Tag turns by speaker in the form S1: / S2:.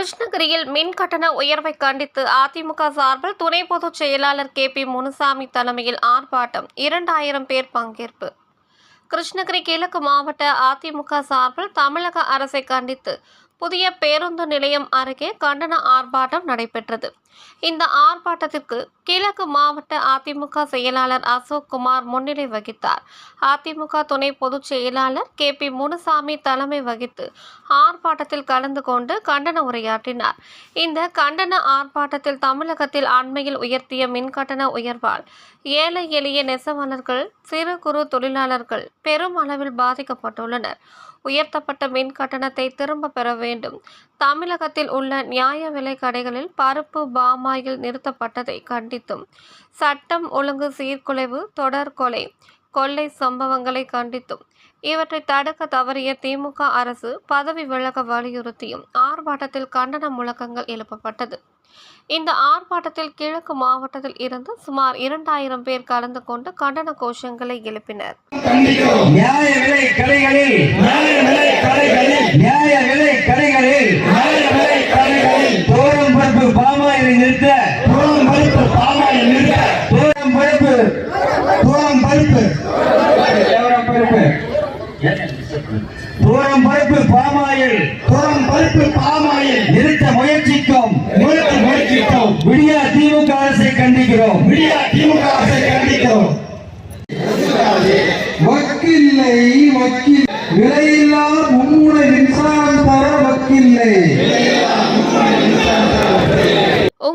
S1: கிருஷ்ணகிரியில் மின் கட்டண உயர்வை கண்டித்து அதிமுக சார்பில் துணை பொதுச் செயலாளர் கே பி முனுசாமி தலைமையில் ஆர்ப்பாட்டம். இரண்டாயிரம் பேர் பங்கேற்பு. கிருஷ்ணகிரி கிழக்கு மாவட்ட அதிமுக சார்பில் தமிழக அரசை கண்டித்து புதிய பேருந்து நிலையம் அருகே கண்டன ஆர்ப்பாட்டம் நடைபெற்றது. இந்த ஆர்ப்பாட்டத்திற்கு கிழக்கு மாவட்ட அதிமுக செயலாளர் அசோக் குமார் முன்னிலை வகித்தார். அதிமுக துணை பொதுச் செயலாளர் கே பி முனுசாமி தலைமை வகித்து ஆர்ப்பாட்டத்தில் கலந்து கொண்டு கண்டன உரையாற்றினார். இந்த கண்டன ஆர்ப்பாட்டத்தில் தமிழகத்தில் அண்மையில் உயர்த்திய மின்கட்டண உயர்வால் ஏழை எளிய நெசவாளர்கள் சிறு குறு தொழிலாளர்கள் பெரும் அளவில் பாதிக்கப்பட்டுள்ளனர். உயர்த்தப்பட்ட மின் கட்டணத்தை திரும்ப பெற வேண்டும். தமிழகத்தில் உள்ள நியாய விலை கடைகளில் பருப்பு பாமாயில் நிறுத்தப்பட்டதை கண்டித்தும். சட்டம் ஒழுங்கு சீர்குலைவு தொடர் கொலை கொள்ளை சம்பவங்களை கண்டித்தும். இவற்றை தடுக்க தவறிய திமுக அரசு பதவி விலக வலியுறுத்தியும் ஆர்ப்பாட்டத்தில் கண்டன முழக்கங்கள் எழுப்பப்பட்டது. இந்த ஆர்ப்பாட்டத்தில் கிழக்கு மாவட்டத்தில் இருந்து சுமார் இரண்டாயிரம் பேர் கலந்து கொண்டு கண்டன கோஷங்களை எழுப்பினர்
S2: கண்டிக்கிறோம்
S3: நியாய விலை கடைகளில்
S2: நியாய விலை கடைகளில்
S3: நியாய விலை கடைகளில்
S2: நியாய விலை கடைகளில்
S3: தோரம் பருப்பு பாமாயில் நிறுத்த
S2: தூரம் பருப்பு பாமாயில் நிறுத்த
S3: தோரம் பருப்பு
S2: தூரம் பருப்பு
S3: தோரம் பருப்பு பாமாயில்.
S2: தூரம் பருப்பு பாமாயில்.
S3: நிறுத்த முயற்சிக்கும்.
S2: நிறுத்த முயற்சித்தோம்
S3: விடியா திமுக அரசை கண்டிக்கிறோம்.
S2: விடியா திமுக அரசை கண்டிக்கிறோம்.
S3: வக்கில்லை வக்கீல். விலையில்லா